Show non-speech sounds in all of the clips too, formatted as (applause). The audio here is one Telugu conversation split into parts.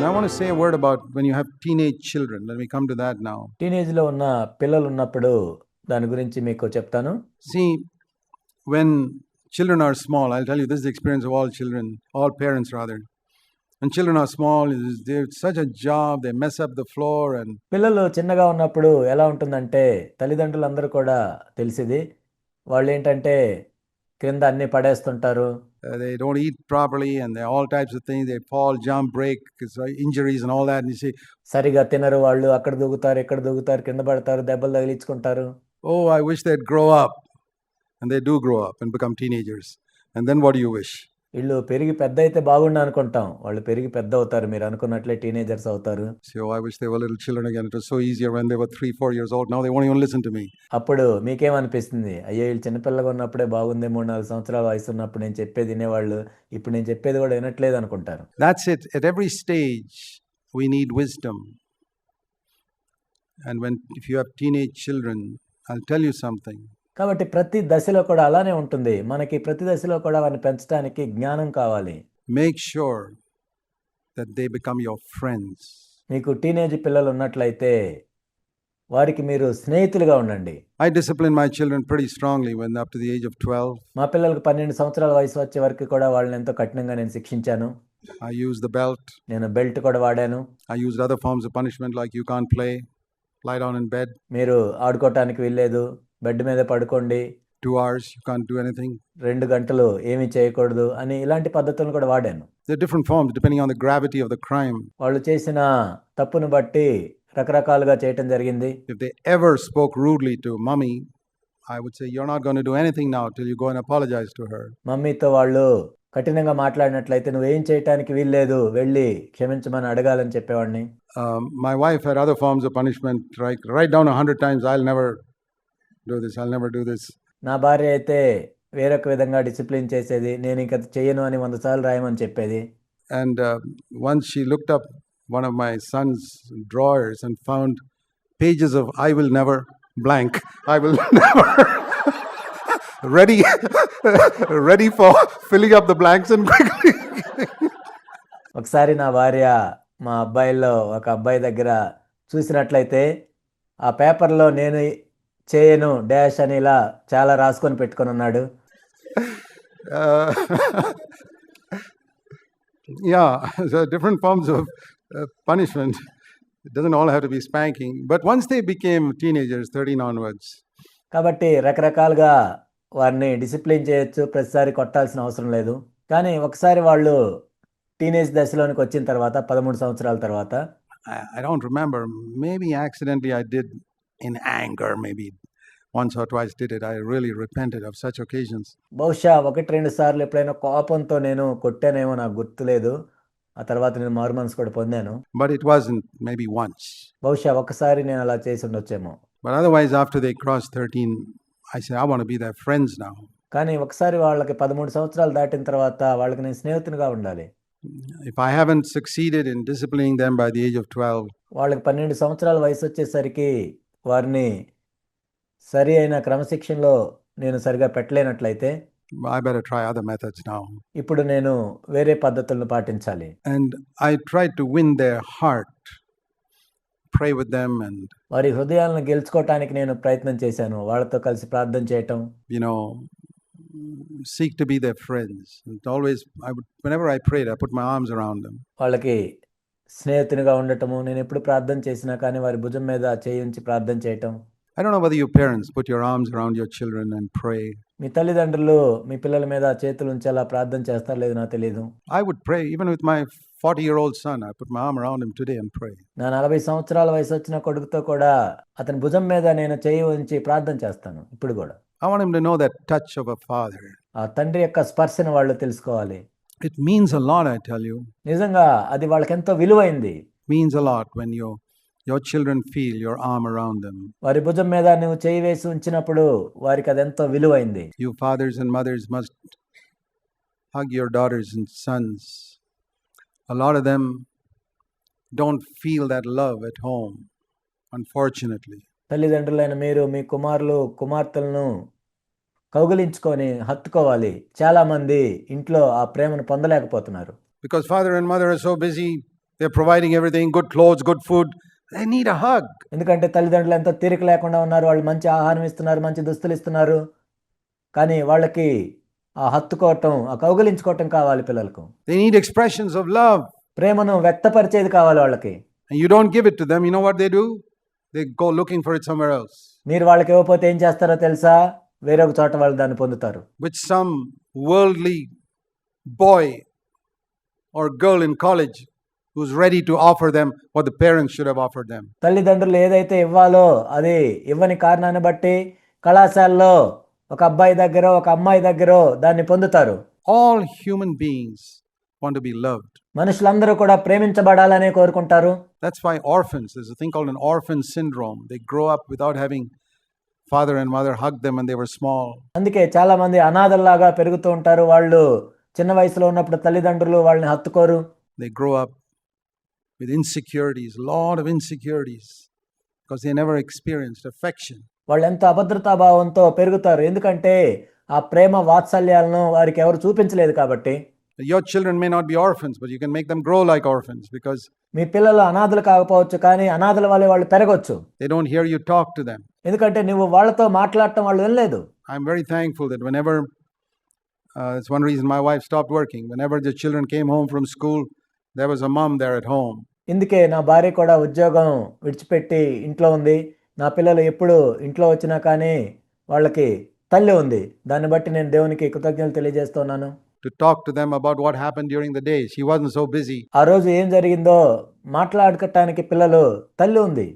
And I want to say a word about when you have teenage children. Let me come to that now. టీనేజ్లో ఉన్న పిల్లలు ఉన్నప్పుడు దాని గురించి మీకు చెప్తాను See, when children are small, I'll tell you this is the experience of all children, all parents rather. When children are small, it's- they're such a job, they mess up the floor and పిల్లలు చిన్నగా ఉన్నప్పుడు ఎలా ఉంటుందంటే తల్లిదండ్రులందరూ కూడా తెలిసింది వాళ్ళు ఏంటంటే క్రింద అన్ని పడేస్తుంటారు uh, they don't eat properly and they all types of things. They fall, jump, break, 'cause, uh, injuries and all that. And you say, సరిగా తినరు వాళ్ళు అక్కడ దూకుతారు ఇక్కడ దూకుతారు కింద పడతారు దెబ్బలు తగిలించుకుంటారు oh, I wish they'd grow up. And they do grow up and become teenagers. And then what do you wish? వీళ్ళు పెరిగి పెద్ద అయితే బాగుండు అనుకుంటాం. వాళ్ళు పెరిగి పెద్ద అవుతారు మీరు అనుకున్నట్లే టీనేజర్స్ అవుతారు. అప్పుడు మీకేమనిపిస్తుంది? అయ్యో వీళ్ళు చిన్నపిల్లగా ఉన్నప్పుడే బాగుంది. మూడు నాలుగు సంవత్సరాల వయసు ఉన్నప్పుడు నేను చెప్పేది వినేవాళ్ళు. ఇప్పుడు నేను చెప్పేది కూడా వినట్లేదు అనుకుంటారు. That's it at stage we need wisdom and when if you have teenage children I tell you something కాబట్టి ప్రతి దశలో కూడా అలానే ఉంటుంది. మనకి ప్రతి దశలో కూడా వారిని పెంచడానికి జ్ఞానం కావాలి. Make sure that they become your friends మీకు టీనేజ్ పిల్లలు ఉన్నట్లయితే వారికి మీరు స్నేహితులుగా ఉండండి. I discipline my children pretty strongly when up to the age of 12 మా పిల్లలకు 12 సంవత్సరాల వయసు వచ్చే వరకు కూడా వాళ్ళని ఎంతో కఠినంగా నేను శిక్షించాను. ఐ యూజ్ ద బెల్ట్ నేను బెల్ట్ కూడా వాడాను. I use other forms of punishment like you can't play lie down in bed మీరు ఆడుకోవడానికి వెళ్ళలేదు బెడ్ మీద పడుకోండి hours, you can't do anything. రెండు గంటలు ఏమీ చేయకూడదు అని ఇలాంటి పద్ధతులను కూడా వాడాను are different forms depending on the gravity of the crime. వాళ్ళు చేసిన తప్పును బట్టి రకరకాలుగా చేయటం జరిగింది If they ever spoke rudely to mummy, I would say, You're not going to do anything now till you go and apologize to her. మమ్మీతో వాళ్ళు కఠినంగా మాట్లాడినట్లయితే నువ్వేం చేయటానికి వీల్లేదు వెళ్ళి క్షమించమని అడగాలని చెప్పేవాడిని Um, my wife had other forms of punishment, right? Write down a hundred times, Do this, I'll never do this. నా భార్య అయితే వేరొక విధంగా డిసిప్లిన్ చేసేది నేను ఇంకా చెయ్యను అని వంద సార్లు రాయమని చెప్పేది uh, once she looked up one of my son's drawers and found pages of I will never blank, I will never. ready, ready for filling up the blanks and quickly. ఒకసారి నా భార్య మా అబ్బాయిల్లో ఒక అబ్బాయి దగ్గర చూసినట్లయితే ఆ పేపర్లో నేను చేయను డాష్ అని ఇలా చాలా రాసుకొని పెట్టుకొని ఉన్నాడు. Yeah different forms of punishment doesn't all have to be spanking but once they became teenagers thirty non words కాబట్టి రకరకాలుగా వారిని డిసిప్లిన్ చేయొచ్చు ప్రతిసారి కొట్టాల్సిన అవసరం లేదు. కానీ ఒకసారి వాళ్ళు టీనేజ్ దశలోనికి వచ్చిన తర్వాత పదమూడు సంవత్సరాల తర్వాత I don't remember maybe accidentally I did in anger, maybe once or twice did it. I really repented of such occasions. బహుశా ఒకటి రెండు సార్లు ఎప్పుడైనా కోపంతో నేను కొట్టానేమో నాకు గుర్తులేదు ఆ తర్వాత నేను మారు మనసు కూడా పొందాను But it wasn't maybe once. బహుశా ఒకసారి నేను అలా చేసి ఉండొచ్చేమో But otherwise, after they crossed 13, I said, I want to be their friends now. కానీ ఒకసారి వాళ్ళకి పదమూడు సంవత్సరాలు దాటిన తర్వాత వాళ్ళకి నేను స్నేహితునిగా ఉండాలి If I haven't succeeded in disciplining them by the age of 12, వాళ్ళకి పన్నెండు సంవత్సరాల వయసు వచ్చేసరికి వారిని సరి అయిన క్రమశిక్షణలో నేను సరిగా పెట్టలేనట్లయితే I better try other methods now. ఇప్పుడు నేను వేరే పద్ధతులను పాటించాలి And I tried to win their heart, pray with them, and, వారి హృదయాలను గెలుచుకోవటానికి నేను ప్రయత్నం చేశాను వాళ్ళతో కలిసి ప్రార్థన చేయటం you know, seek to be their friends. And always, I would, whenever I prayed, I put my arms around them. వాళ్ళకి స్నేహితునిగా ఉండటము నేను ఎప్పుడు ప్రార్థన చేసినా కానీ వారి భుజం మీద చేయి ఉంచి ప్రార్థన చేయటం I don't know whether you parents put your arms around your children and pray. మీ తల్లిదండ్రులు మీ పిల్లల మీద చేతులు ఉంచి అలా ప్రార్థన చేస్తారో లేదో నాకు తెలియదు I would pray, even with my 40 year old son, I put my arm around him today and pray. నా నలభై సంవత్సరాల వయసు వచ్చిన కొడుకుతో కూడా అతని భుజం మీద నేను చేయి ఉంచి ప్రార్థన చేస్తాను ఇప్పుడు కూడా I want him to know that touch of a father. ఆ తండ్రి యొక్క స్పర్శను వాళ్ళు తెలుసుకోవాలి It means a lot, I tell you. నిజంగా అది వాళ్ళకి ఎంతో విలువైంది means a lot when your your children feel your arm around them. వారి భుజం మీద నువ్వు చేయి వేసి ఉంచినప్పుడు వారికి అది ఎంతో విలువైంది You fathers and mothers must hug your daughters and sons. A lot of them don't feel that love at home, unfortunately. తల్లిదండ్రులైన మీరు మీ కుమారులు కుమార్తెలను కౌగలించుకొని హత్తుకోవాలి. చాలా మంది ఇంట్లో ఆ ప్రేమను పొందలేకపోతున్నారు. Because father and mother so busy they providing everything good clothes good food I need a hug ఎందుకంటే తల్లిదండ్రులు ఎంత తీరిక లేకుండా ఉన్నారు. వాళ్ళు మంచి ఆహారం ఇస్తున్నారు మంచి దుస్తులు ఇస్తున్నారు. కానీ వాళ్ళకి ఆ హత్తుకోవటం ఆ కౌగలించుకోవటం కావాలి పిల్లలకు. They need expressions of love ప్రేమను వ్యక్తపరిచేది కావాలి వాళ్ళకి. You don't give it to them you know what they do they go looking for it somewhere else మీరు వాళ్ళకి ఇవ్వకపోతే ఏం చేస్తారో తెలుసా? వేరొక చోట వాళ్ళు దాన్ని పొందుతారు Which some worldly boy or girl in college who's ready to offer them what the parents should have offered them. తల్లిదండ్రులు ఏదైతే ఇవ్వాలో అది ఇవ్వని కారణాన్ని బట్టి కళాశాలలో ఒక అబ్బాయి దగ్గర ఒక అమ్మాయి దగ్గర దాన్ని పొందుతారు All human beings want to be loved. మనుషులందరూ కూడా ప్రేమించబడాలనే కోరుకుంటారు That's why orphans, there's a thing called an orphan syndrome. They grow up without having father and mother hug them when they were small. అందుకే చాలా మంది అనాథల్లాగా పెరుగుతూ ఉంటారు వాళ్ళు చిన్న వయసులో ఉన్నప్పుడు తల్లిదండ్రులు వాళ్ళని హత్తుకోరు They grow up with insecurities, a lot of insecurities, because they never experienced affection. వాళ్ళు ఎంత అభద్రతాభావంతో పెరుగుతారు ఎందుకంటే ఆ ప్రేమ వాత్సల్యాలను వారికి ఎవరు చూపించలేదు కాబట్టి Your children may not be orphans, but you can make them grow like orphans because మీ పిల్లలు అనాథలు కాకపోవచ్చు కానీ అనాథల వల్లే వాళ్ళు పెరగవచ్చు they don't hear you talk to them. ఎందుకంటే నువ్వు వాళ్ళతో మాట్లాడటం వాళ్ళు వినలేదు. I'm very thankful that whenever it's one reason my wife stop working whenever the children came home from school there was a mom there at home ఇందుకే నా భార్య కూడా ఉద్యోగం విడిచిపెట్టి ఇంట్లో ఉంది. నా పిల్లలు ఎప్పుడు ఇంట్లో వచ్చినా కానీ వాళ్ళకి తల్లి ఉంది. దాన్ని బట్టి నేను దేవునికి కృతజ్ఞతలు తెలియజేస్తున్నాను. To talk to them about what happen during the day she was so busy ఆ రోజు ఏం జరిగిందో మాట్లాడుకోవటానికి పిల్లలు తల్లి ఉంది.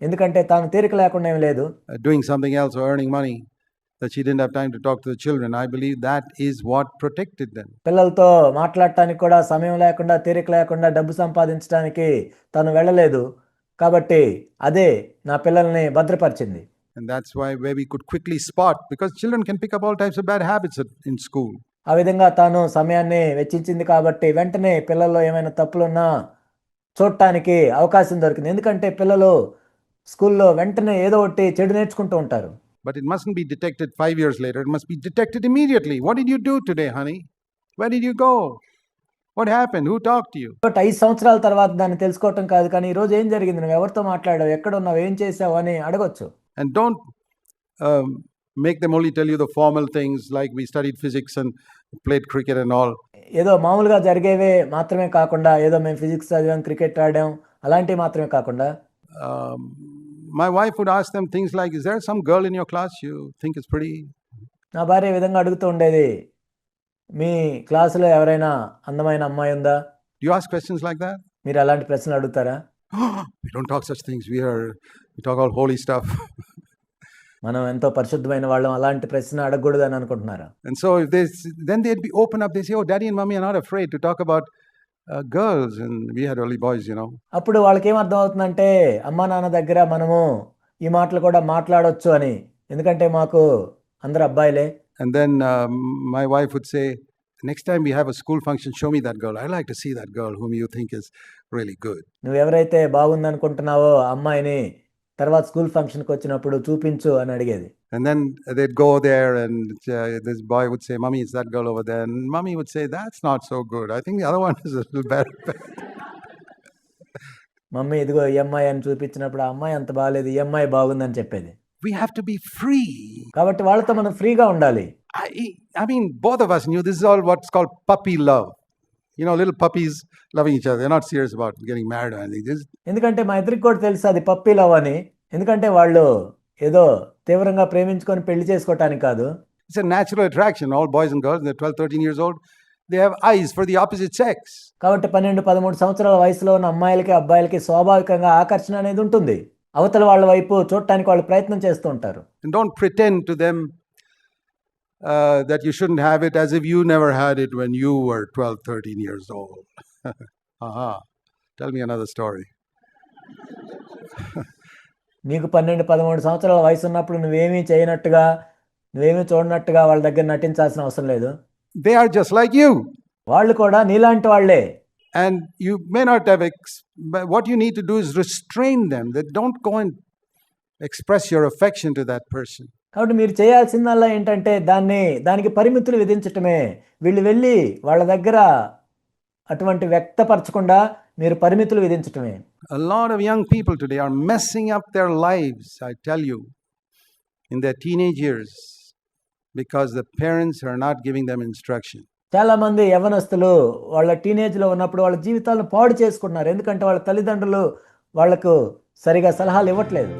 ఎందుకంటే తాను తీరిక లేకుండా ఏం లేదు uh, doing something else or earning money that she didn't have time to talk to the children. I believe that is what protected them. పిల్లలతో మాట్లాడటానికి కూడా సమయం లేకుండా తీరిక లేకుండా డబ్బు సంపాదించడానికి తను వెళ్ళలేదు కాబట్టి అదే నా పిల్లల్ని భద్రపరిచింది And that's why where we could quickly spot because children can pick up all types of bad habits in school. ఆ విధంగా తాను సమయాన్ని వెచ్చించింది కాబట్టి వెంటనే పిల్లల్లో ఏమైనా తప్పులున్నా చూడటానికి అవకాశం దొరికింది ఎందుకంటే పిల్లలు స్కూల్లో వెంటనే ఏదో ఒకటి చెడు నేర్చుకుంటూ ఉంటారు. But it must be detected five years later it must be detected immediately what did you do today honey where did you go what happen who talk to you but ఐదు సంవత్సరాల తర్వాత దాన్ని తెలుసుకోవటం కాదు కానీ ఈ రోజు ఏం జరిగింది? నువ్వు ఎవరితో మాట్లాడావు? ఎక్కడ ఉన్నావు ఏం చేసావు అని అడగొచ్చు. And don't make them only tell you the formal things like we study physics and played cricket and all ఏదో మామూలుగా జరిగేవే మాత్రమే కాకుండా ఏదో మేము ఫిజిక్స్ చదివాం క్రికెట్ ఆడాం అలాంటివి మాత్రమే కాకుండా. my wife would ask them things like, Is there some girl in your class you think is pretty? నా భార్య ఈ విధంగా అడుగుతూ ఉండేది మీ క్లాసులో ఎవరైనా అందమైన అమ్మాయి ఉందా Do you ask questions like that? మీరు అలాంటి ప్రశ్నలు అడుగుతారా (gasps) we don't talk such things. We are we talk all holy stuff. (laughs) మనం ఎంతో పరిశుద్ధమైన వాళ్ళం అలాంటి ప్రశ్న అడగకూడదు అని అనుకుంటున్నారా and so if they s- then they'd be open up. They say, "Oh, daddy and mommy are not afraid to talk about girls and boys you అప్పుడు వాళ్ళకి ఏం అర్థమవుతుందంటే అమ్మా నాన్న దగ్గర మనము ఈ మాటలు కూడా మాట్లాడవచ్చు అని. ఎందుకంటే మాకు అందరు అబ్బాయిలే. And then my wife would say next time we have a school function show me that girl I like to see that girl whom you think is really good నువ్వు ఎవరైతే బాగుందనుకుంటున్నావో అమ్మాయిని తర్వాత స్కూల్ ఫంక్షన్కి వచ్చినప్పుడు చూపించు అని అడిగేది And then they'd go there, and uh, this boy would say, "Mommy, it's that girl over there." And mommy would say, "That's not so good. I think the other one is a little better." (laughs) Mummy ఇదిగో ఈ అమ్మాయి అని చూపించినప్పుడు ఆ అమ్మాయి అంత బాగాలేదు ఈ అమ్మాయి బాగుందని చెప్పేది we have to be free. కాబట్టి వాళ్ళతో మనం ఫ్రీగా ఉండాలి I, I mean, both of us knew this is all what's called puppy love. you know lil puppies love each other not serious about getting married and ఎందుకంటే మా ఇద్దరికి కూడా తెలుసు అది పప్పీ లవ్ అని. ఎందుకంటే వాళ్ళు ఏదో తీవ్రంగా ప్రేమించుకొని పెళ్ళి చేసుకోవటానికి కాదు. It's natural attraction all boys and girls twelve thirteen years old they have eyes for the opposite sex కాబట్టి పన్నెండు పదమూడు సంవత్సరాల వయసులో ఉన్న అమ్మాయిలకి అబ్బాయిలకి స్వాభావికంగా ఆకర్షణ అనేది ఉంటుంది. అవతల వాళ్ళ వైపు చూడటానికి వాళ్ళు ప్రయత్నం చేస్తూ ఉంటారు. Don't pretend to them uh, that you shouldn't have it as if you never had it when you were 12, 13 years old. (laughs) Aha. Tell me another story. నీకు పన్నెండు పదమూడు సంవత్సరాల వయసు ఉన్నప్పుడు నువ్వేమీ చేయనట్టుగా నువ్వేమీ చూడనట్టుగా వాళ్ళ దగ్గర నటించాల్సిన అవసరం లేదు They are just like you. వాళ్ళు కూడా నీలాంటి వాళ్ళే And you may not have, ex- but what you need to do is restrain them. That don't go and express your affection to that person. కాబట్టి మీరు చేయాల్సిందల్లా ఏంటంటే దాన్ని దానికి పరిమితులు విధించటమే. వీళ్ళు వెళ్ళి వాళ్ళ దగ్గర అటువంటి వ్యక్తపరచకుండా మీరు పరిమితులు విధించటమే. A lot of young people today are messing up their lives, I tell you, in their teenage years because the parents are not giving them instruction. చాలా మంది యవనస్తులు వాళ్ళ టీనేజ్లో ఉన్నప్పుడు వాళ్ళ జీవితాలను పాడు చేసుకుంటున్నారు. ఎందుకంటే వాళ్ళ తల్లిదండ్రులు వాళ్ళకు సరిగా సలహాలు ఇవ్వట్లేదు.